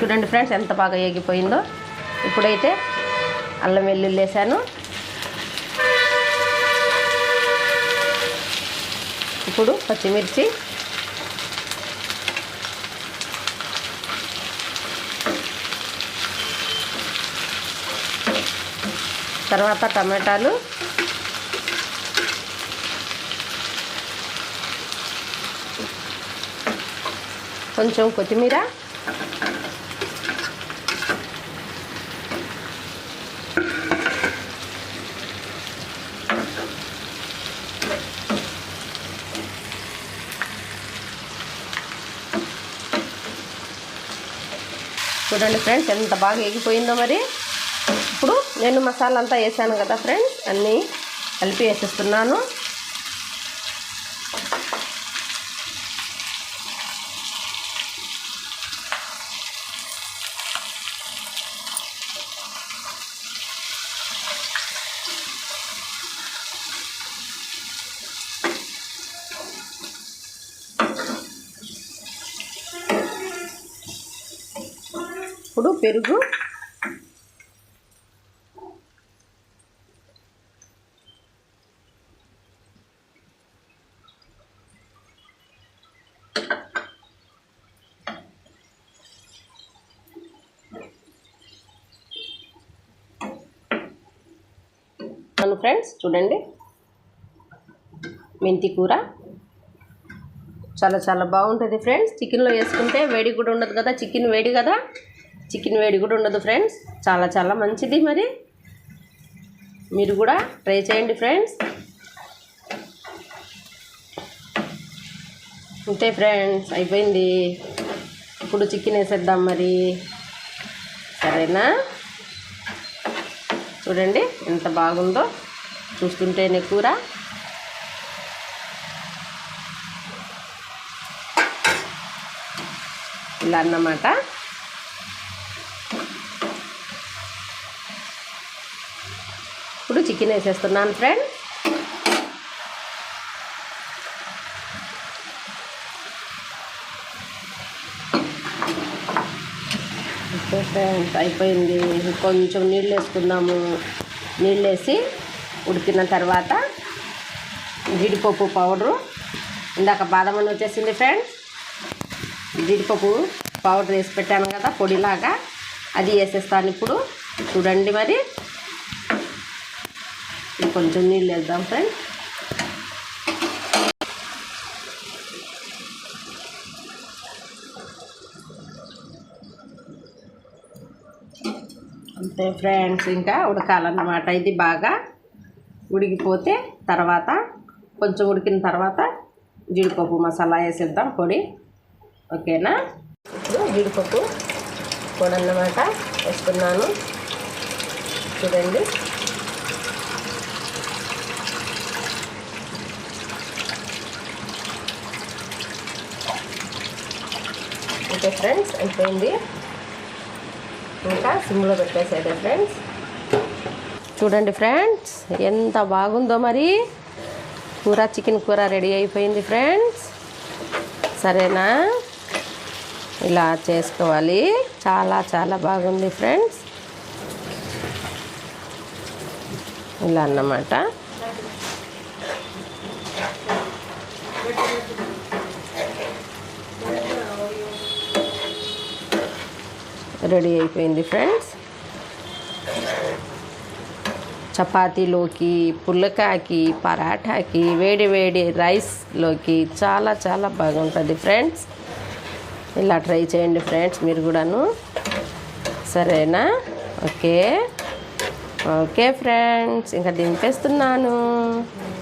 చూడండి ఫ్రెండ్స్ ఎంత బాగా ఏగిపోయిందో. ఇప్పుడైతే అల్లం వెల్లుల్లి వేసాను. ఇప్పుడు పచ్చిమిర్చి. తర్వాత టమాటాలు. కొంచెం కొత్తిమీర. చూడండి ఫ్రెండ్స్ ఎంత బాగా ఎగిపోయిందో మరి. ఇప్పుడు నేను మసాలా అంతా వేసాను కదా ఫ్రెండ్స్ అన్నీ కలిపి వేసేస్తున్నాను. ఇప్పుడు పెరుగు. ఫ్రెండ్స్ చూడండి. మెంతి కూర. చాలా చాలా బాగుంటుంది ఫ్రెండ్స్. చికెన్లో వేసుకుంటే వేడి కూడా ఉండదు కదా చికెన్ వేడి కదా. చికెన్ వేడి కూడా ఉండదు ఫ్రెండ్స్. చాలా చాలా మంచిది మరి. మీరు కూడా ట్రై చేయండి ఫ్రెండ్స్. అంతే ఫ్రెండ్స్ అయిపోయింది. ఇప్పుడు చికెన్ వేసేద్దాం మరి. సరేనా? చూడండి ఎంత బాగుందో చూస్తుంటేనే కూర. ఇలా అన్నమాట. ఇప్పుడు చికెన్ వేసేస్తున్నాను ఫ్రెండ్ ఫ్రెండ్స్ అయిపోయింది. కొంచెం నీళ్ళు వేసుకుందాము. నీళ్ళు వేసి ఉడికిన తర్వాత జీడిపప్పు పౌడరు. ఇందాక బాదం అని వచ్చేసింది ఫ్రెండ్స్ జీడిపప్పు పౌడర్ వేసి పెట్టాను కదా పొడిలాగా. అది వేసేస్తాను ఇప్పుడు. చూడండి మరి. కొంచెం నీళ్ళు వేద్దాం ఫ్రెండ్ అంతే ఫ్రెండ్స్ ఇంకా ఉడకాలన్నమాట. ఇది బాగా ఉడికిపోతే తర్వాత కొంచెం ఉడికిన తర్వాత జీడిపప్పు మసాలా వేసేద్దాం పొడి. ఓకేనా? ఇప్పుడు జీడిపప్పు పొడి అన్నమాట వేసుకున్నాను. చూడండి. ఓకే ఫ్రెండ్స్ అయిపోయింది. ఇంకా సిమ్లో పెట్టేసేదే ఫ్రెండ్స్. చూడండి ఫ్రెండ్స్ ఎంత బాగుందో మరి. కూర చికెన్ కూర రెడీ అయిపోయింది ఫ్రెండ్స్. సరేనా? ఇలా చేసుకోవాలి. చాలా చాలా బాగుంది ఫ్రెండ్స్. ఇలా అన్నమాట. రెడీ అయిపోయింది ఫ్రెండ్స్. చపాతీలోకి పుల్లకాకి పరాఠాకి వేడి వేడి రైస్లోకి చాలా చాలా బాగుంటుంది ఫ్రెండ్స్. ఇలా ట్రై చేయండి ఫ్రెండ్స్ మీరు కూడాను. సరేనా? ఓకే. ఓకే ఫ్రెండ్స్ ఇంకా దింపేస్తున్నాను.